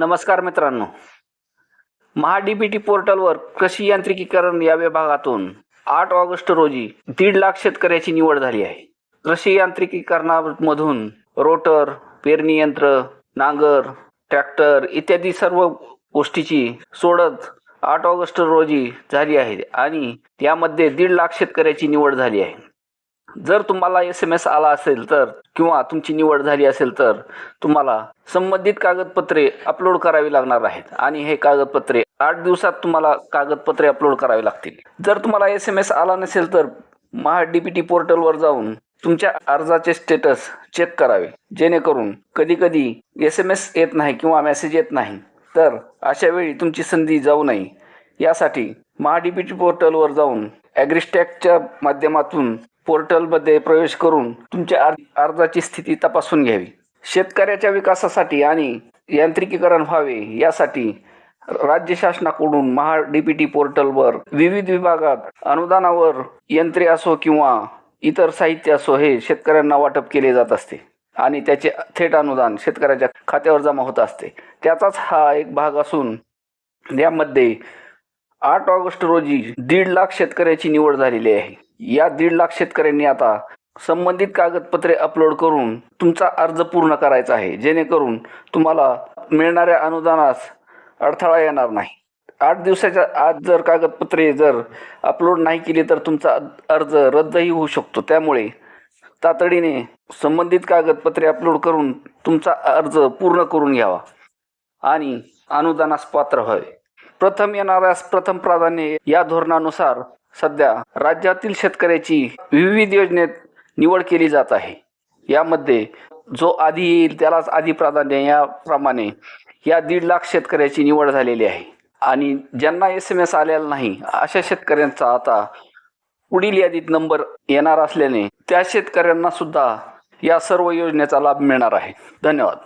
नमस्कार मित्रांनो. महाडीबीटी पोर्टलवर कृषी यांत्रिकीकरण या विभागातून आठ ऑगस्ट रोजी दीड लाख शेतकऱ्याची निवड झाली आहे. कृषी यांत्रिकीकरणामधून रोटर पेरणी यंत्र नांगर ट्रॅक्टर इत्यादी सर्व गोष्टीची सोडत आठ ऑगस्ट रोजी झाली आहे आणि यामध्ये दीड लाख शेतकऱ्याची निवड झाली आहे. जर तुम्हाला एस एम एस आला असेल तर किंवा तुमची निवड झाली असेल तर तुम्हाला संबंधित कागदपत्रे अपलोड करावी लागणार आहेत. आणि हे कागदपत्रे आठ दिवसात तुम्हाला कागदपत्रे अपलोड करावी लागतील. जर तुम्हाला एस एम एस आला नसेल तर महा डी पी टी पोर्टलवर जाऊन तुमच्या अर्जाचे स्टेटस चेक करावे. जेणेकरून कधी कधी एस एम एस येत नाही किंवा मेसेज येत नाही. तर अशा वेळी तुमची संधी जाऊ नये. यासाठी महा डी पी टी पोर्टलवर जाऊन ॲग्रिस्टॅकच्या माध्यमातून पोर्टलमध्ये प्रवेश करून तुमच्या अर्जाची स्थिती तपासून घ्यावी. शेतकऱ्याच्या विकासासाठी आणि यांत्रिकीकरण व्हावे यासाठी राज्य शासनाकडून महा डीपीटी पोर्टलवर विविध विभागात अनुदानावर यंत्रे असो किंवा इतर साहित्य असो हे शेतकऱ्यांना वाटप केले जात असते आणि त्याचे थेट अनुदान शेतकऱ्याच्या खात्यावर जमा होत असते. त्याचाच हा एक भाग असून यामध्ये आठ ऑगस्ट रोजी दीड लाख शेतकऱ्याची निवड झालेली आहे. या दीड लाख शेतकऱ्यांनी आता संबंधित कागदपत्रे अपलोड करून तुमचा अर्ज पूर्ण करायचा आहे. जेणेकरून तुम्हाला मिळणाऱ्या अनुदानास अडथळा येणार नाही. आठ दिवसाच्या आत जर कागदपत्रे जर अपलोड नाही केली तर तुमचा अर्ज रद्दही होऊ शकतो. त्यामुळे तातडीने संबंधित कागदपत्रे अपलोड करून तुमचा अर्ज पूर्ण करून घ्यावा आणि अनुदानास पात्र व्हावे. प्रथम येणाऱ्यास प्रथम प्राधान्य या धोरणानुसार सध्या राज्यातील शेतकऱ्याची विविध योजनेत निवड केली जात आहे. यामध्ये जो आधी येईल त्यालाच आधी प्राधान्य याप्रमाणे या दीड लाख शेतकऱ्याची निवड झालेली आहे. आणि ज्यांना एस एम एस आलेला नाही अशा शेतकऱ्यांचा आता पुढील यादीत नंबर येणार असल्याने त्या शेतकऱ्यांना सुद्धा या सर्व योजनेचा लाभ मिळणार आहे. धन्यवाद.